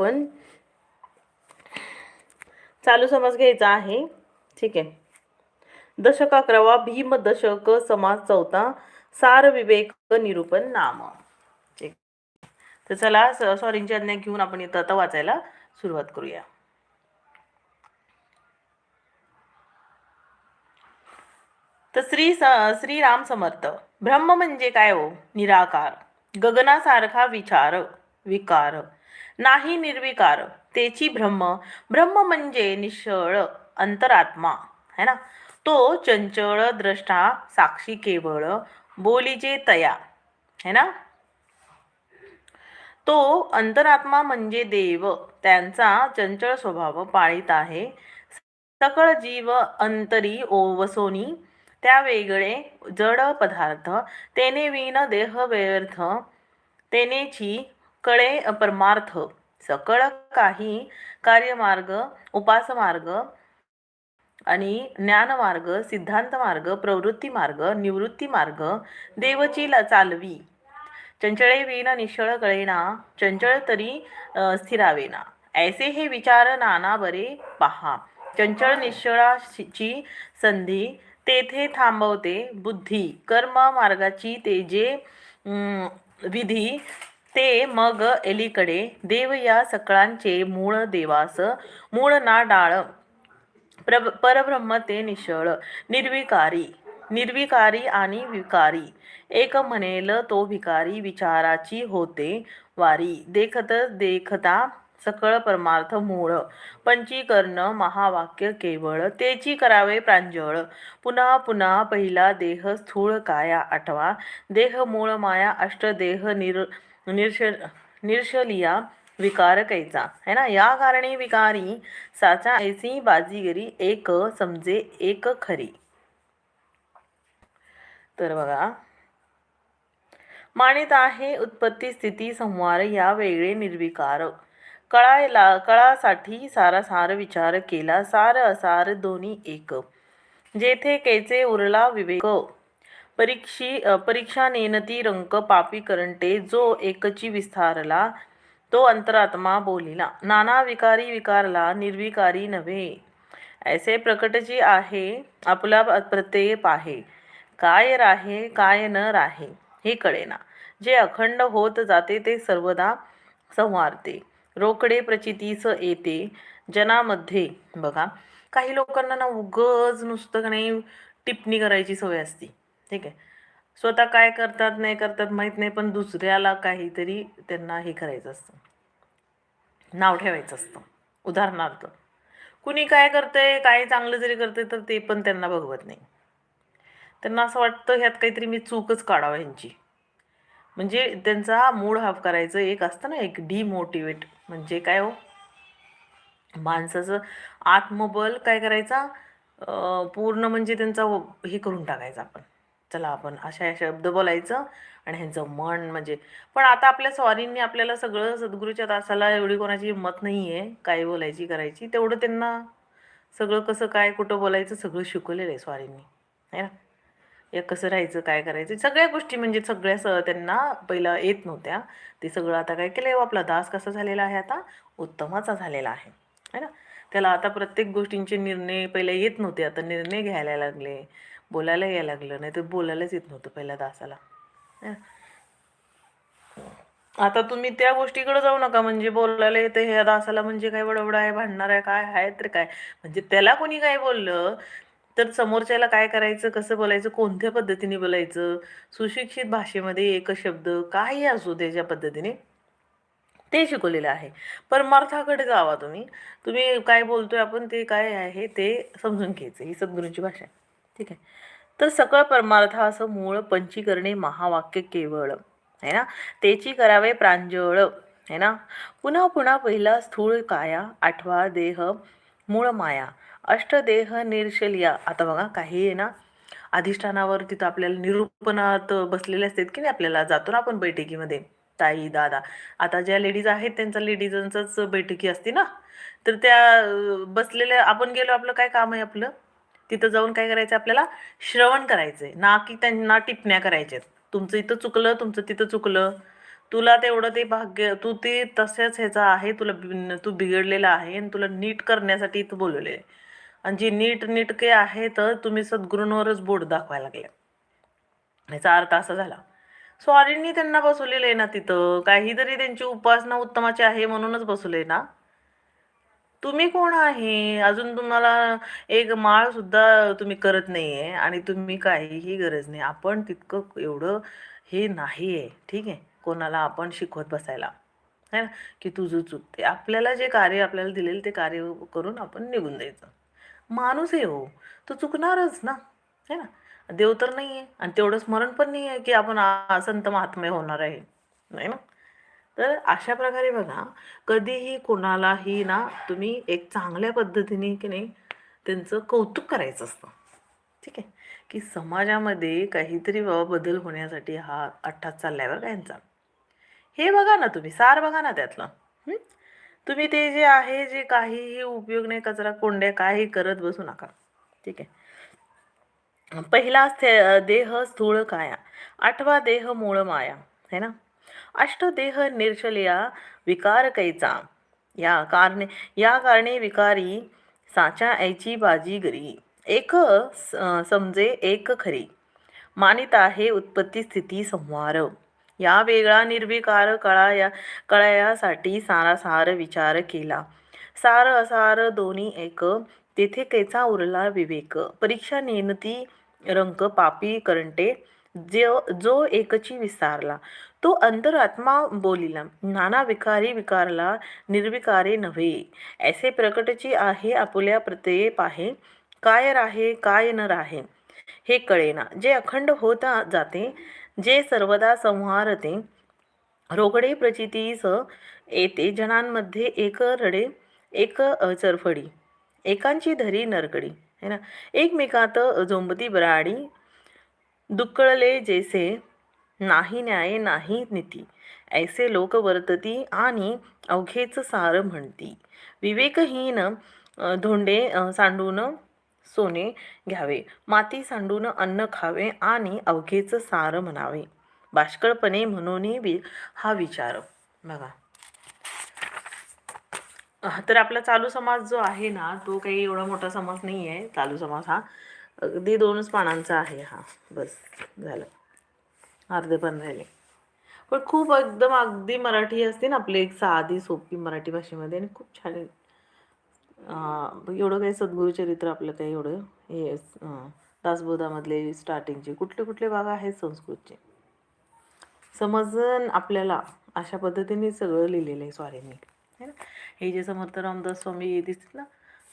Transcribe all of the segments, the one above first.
आपण चालू समास घ्यायचा आहे. ठीक आहे. दशक अकरावा भीम दशक समास चौथा सार विवेक निरूपण नाम. ठीक. तर चला सॉरींची आज्ञा घेऊन आपण इथं आता वाचायला सुरुवात करूया. तर श्री श्रीराम समर्थ ब्रह्म म्हणजे काय हो? निराकार. गगनासारखा विचार विकार. नाही निर्विकार तेची ब्रह्म. ब्रह्म म्हणजे निश्चळ अंतरात्मा है ना? तो चंचळ द्रष्टा साक्षी केवळ बोलीचे तया है ना? तो अंतरात्मा म्हणजे देव त्यांचा चंचळ स्वभाव पाळीत आहे. सकळ जीव अंतरी ओवसोनी त्या वेगळे जड पदार्थ तेने विन देह व्यर्थ तेनेची कळे परमार्थ सकळ काही कार्यमार्ग उपासमार्ग आणि ज्ञानमार्ग सिद्धांत मार्ग प्रवृत्ती मार्ग निवृत्ती मार्ग देवची ल- चालवी. चंचळे विण निश्चळ कळेना चंचळ तरी स्थिरावेना. ऐसे हे विचार नाना बरे पहा. चंचळ निश्चळाची संधी तेथे थांबवते बुद्धी. कर्म मार्गाची ते जे विधी ते मग एलीकडे देव या सकळांचे मूळ देवास मूळ ना डाळ प्रभ परब्रह्म ते निश्चळ निर्विकारी निर्विकारी आणि विकारी. एक म्हणेल तो भिकारी विचाराची होते वारी. देखत देखता सकळ परमार्थ मूळ. पंचीकर्ण महावाक्य केवळ. तेची करावे प्रांजळ. पुन्हा पुन्हा पहिला देह स्थूळ काया आठवा. देह मूळ माया अष्टदेह निर निर्श निर्शलिया विकार कैचा है ना? या कारणे विकारी साचा ऐसी बाजीगरी एक समजे एक खरी. तर बघा. मानित आहे उत्पत्ती स्थिती संहार या वेगळे निर्विकार. कळायला कळासाठी सारा सार विचार केला सार असार दोन्ही एक. जेथे कैचे उरला विवेक. परीक्षी परीक्षा नेनती रंक पापी करंटे जो एकची विस्तारला तो अंतरात्मा बोलिला. नाना विकारी विकारला निर्विकारी नव्हे. ऐसे प्रकटची आहे आपला प्रत्यय पाहे काय राहे काय न राहे हे कळेना. जे अखंड होत जाते ते सर्वदा संवारते. रोकडे प्रचितीस येते जनामध्ये. बघा काही लोकांना ना उगच नुसतं नाही टिप्पणी करायची सवय असते. ठीक आहे. स्वतः काय करतात नाही करतात माहीत नाही पण दुसऱ्याला काहीतरी त्यांना हे करायचं असतं. नाव ठेवायचं असतं. उदाहरणार्थ कुणी काय करतंय काय चांगलं जरी करतंय तर ते पण त्यांना बघवत नाही. त्यांना असं वाटतं ह्यात काहीतरी मी चूकच काढावं ह्यांची. म्हणजे त्यांचा मूड हाफ करायचं एक असतं ना एक डिमोटिवेट म्हणजे काय हो? माणसाचं आत्मबल काय करायचा? पूर्ण म्हणजे त्यांचा हे करून टाकायचा आपण. चला आपण अशा शब्द बोलायचं आणि ह्यांचं मन म्हणजे पण आता आपल्या स्वारींनी आपल्याला सगळं सद्गुरूच्या दासाला एवढी कोणाची हिंमत नाही आहे काय बोलायची करायची तेवढं त्यांना सगळं कसं काय कुठं बोलायचं सगळं शिकवलेलं आहे स्वारींनी है ना? या कसं राहायचं काय करायचं सगळ्या गोष्टी म्हणजे सगळ्या स त्यांना पहिला येत नव्हत्या. ते सगळं आता काय केलं आपला दास कसा झालेला आहे आता? उत्तमाचा झालेला आहे है ना? त्याला आता प्रत्येक गोष्टींचे निर्णय पहिले येत नव्हते आता निर्णय घ्यायला लागले. बोलायला यायला लागलं नाही तर बोलायलाच येत नव्हतं पहिल्या दासाला आता तुम्ही त्या गोष्टीकडे जाऊ नका म्हणजे बोलायला येतं हे दासाला म्हणजे काय बडबड आहे भांडणार आहे काय आहे तर काय? म्हणजे त्याला कोणी काय बोललं तर समोरच्याला काय करायचं कसं बोलायचं कोणत्या पद्धतीने बोलायचं? सुशिक्षित भाषेमध्ये एक शब्द काही असू त्याच्या पद्धतीने ते शिकवलेलं आहे. परमार्थाकडे जावा तुम्ही. तुम्ही काय बोलतोय आपण ते काय आहे ते समजून घ्यायचं ही सद्गुरूंची भाषा आहे. ठीक आहे. तर सकळ परमार्थ असं मूळ पंचीकरणे महावाक्य केवळ. आहे ना? तेची करावे प्रांजळ. आहे ना? पुन्हा पुन्हा पहिला स्थूळ काया आठवा देह मूळ माया. अष्टदेह निर्शलिया. आता बघा काही आहे ना अधिष्ठानावर तिथं आपल्याला निरूपणात बसलेले असतात की नाही आपल्याला? जातो ना आपण बैठकीमध्ये. ताई दादा. आता ज्या लेडीज आहेत त्यांचा लेडीजांचाच बैठकी असते ना? तर त्या बसलेल्या आपण गेलो आपलं काय काम आहे आपलं? तिथं जाऊन काय करायचं आपल्याला? श्रवण करायचं आहे ना की त्यांना टिपण्या करायच्यात. तुमचं इथं चुकलं तुमचं तिथं चुकलं. तुला तेवढं ते भाग्य तू ते तसेच ह्याचा आहे तुला बि- तू बिघडलेला आहे आणि तुला नीट करण्यासाठी इथं बोलवले आहे आणि जी नीट नीटके आहे तर तुम्ही सद्गुरूंवरच बोट दाखवायला लागले. याचा अर्थ असा झाला. स्वारींनी त्यांना बसवलेलं आहे ना तिथं. काहीतरी त्यांची उपासना उत्तमाची आहे म्हणूनच बसवले ना. तुम्ही कोण आहे? अजून तुम्हाला एक माळ सुद्धा तुम्ही करत नाहीये आणि तुम्ही काहीही गरज नाही. आपण तितकं एवढं हे नाही आहे ठीक आहे? कोणाला आपण शिकवत बसायला. है ना? की तुझं चुकते आपल्याला जे कार्य आपल्याला दिलेलं ते कार्य करून आपण निघून द्यायचं माणूस आहे हो. तो चुकणारच ना. है ना? देव तर नाही आहे आणि तेवढं स्मरण पण नाही आहे की आपण आ- संत महात्मे होणार आहे. नाही ना? तर अशा प्रकारे बघा कधीही कोणालाही ना तुम्ही एक चांगल्या पद्धतीने की नाही त्यांचं कौतुक करायचं असतं. ठीक आहे? की समाजामध्ये काहीतरी बाबा बदल होण्यासाठी हा अट्टाच चालल्यावर बरं का यांचा. हे बघा ना तुम्ही सार बघा ना त्यातलं. तुम्ही ते जे आहे जे काहीही उपयोग नाही कचरा कोंड्या काही करत बसू नका. ठीक आहे? पहिला देह स्थूळ काया. आठवा देह मूळ माया. है ना? अष्टदेह निर्जलया विकारकैचा विकार कैचा या कारणे या कारणे विकारी साचा ऐची बाजी गरी एक स- समजे एक खरी मानित आहे उत्पत्ती स्थिती संहार या वेगळा निर्विकार कळाया कळायासाठी सारासार विचार केला सार असार दोन्ही एक तेथे कैचा उरला विवेक परीक्षा नेनती रंक पापी करंटे जो जो एकची विसारला तो अंतरात्मा बोलिला नाना विकारी विकारला निर्विकारे नव्हे. ऐसे प्रकटची आहे आपुल्या प्रत्यये पाहे काय राहे काय न राहे हे कळेना. जे अखंड होता जाते जे सर्वदा संहारते. रोगडे प्रचितीस येते जणांमध्ये एक रडे एक चरफडी एकांची धरी नरकडी है ना? एकमेकात झोंबती बराडी दुक्कळले जैसे नाही न्याय नाही नीती. ऐसे लोक वर्तती आणि अवघेच सार म्हणती. विवेकहीन धोंडे सांडून सोने घ्यावे. माती सांडून अन्न खावे आणि अवघेच सार म्हणावे. बाष्कळपणे म्हणून वि हा विचार. बघा. तर आपला चालू समाज जो आहे ना तो काही एवढा मोठा समाज नाही आहे चालू समाज हा. अगदी दोनच पानांचा आहे हा. बस झालं. अर्धे पण राहिले. पण खूप एकदम अगदी मराठी असते ना आपली एक साधी सोपी मराठी भाषेमध्ये आणि खूप छान एवढं काही सद्गुरुचरित्र आपलं काही एवढं हे दासबोधामधले स्टार्टिंगचे कुठले कुठले भाग आहेत संस्कृतचे? समजन आपल्याला अशा पद्धतीने सगळं लिहिलेलं आहे स्वारींनी है ना? हे जे समर्थ रामदास स्वामी दिसतील ना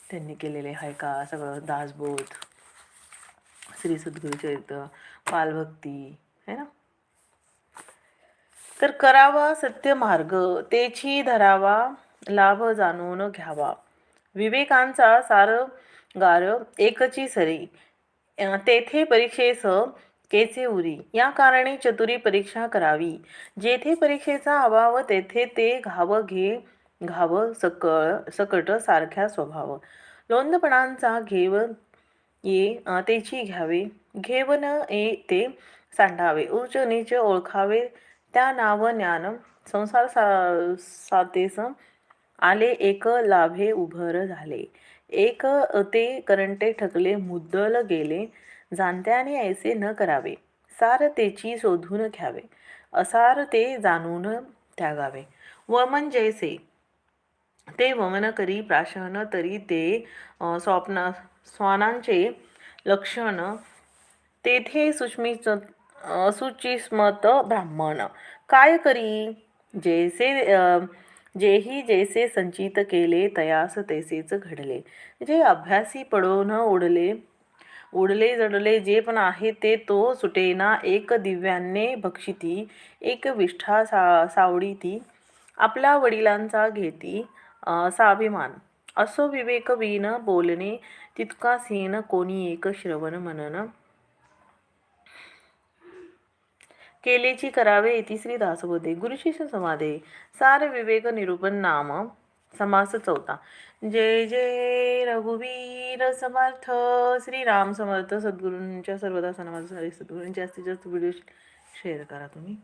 त्यांनी केलेले आहे का सगळं दासबोध. श्री सद्गुरुचरित्र बालभक्ती है ना? तर करावा सत्य मार्ग तेची धरावा लाभ जाणून घ्यावा. विवेकांचा सार गार एकची सरी तेथे परीक्षेस केचे उरी. या कारणे चतुरी परीक्षा करावी. जेथे परीक्षेचा अभाव तेथे ते घाव घे घाव सकळ सकट सारख्या स्वभाव. लोंदपणांचा घेव ये तेची घ्यावे. घेवन ये ते सांडावे. उच्च नीच ओळखावे. त्या नाव ज्ञान संसार सा सातेस आले एक लाभे उभर झाले. एक ते करंटे ठकले मुद्दल गेले. जाणत्याने ऐसे न करावे. सार तेची शोधून घ्यावे. असार ते जाणून त्यागावे. वमन जैसे. ते वमन करी प्राशन तरी ते स्वप्न स्वानांचे लक्षण तेथे सुष्मीच सुचिस्मत ब्राह्मण. काय करी? जैसे जेही जैसे संचित केले तयास तैसेच घडले. जे अभ्यासी पडून उडले उडले जडले जे पण आहे ते तो सुटेना एक दिव्याने भक्षिती एक विष्ठा सा सावडीती आपल्या वडिलांचा घेती साभिमान असो विवेकवीन बोलणे तितका सेन कोणी एक श्रवण मनन. केलेची करावे तिसरी दासबोधे. गुरुशिष्य समाधे. सार विवेक निरूपण नाम. समास चौथा. जय जय रघुवीर समर्थ. श्रीराम समर्थ. सद्गुरूंच्या सर्वदा सन्मान सद्गुरूंचे जास्तीत जास्त व्हिडिओ शेअर करा तुम्ही.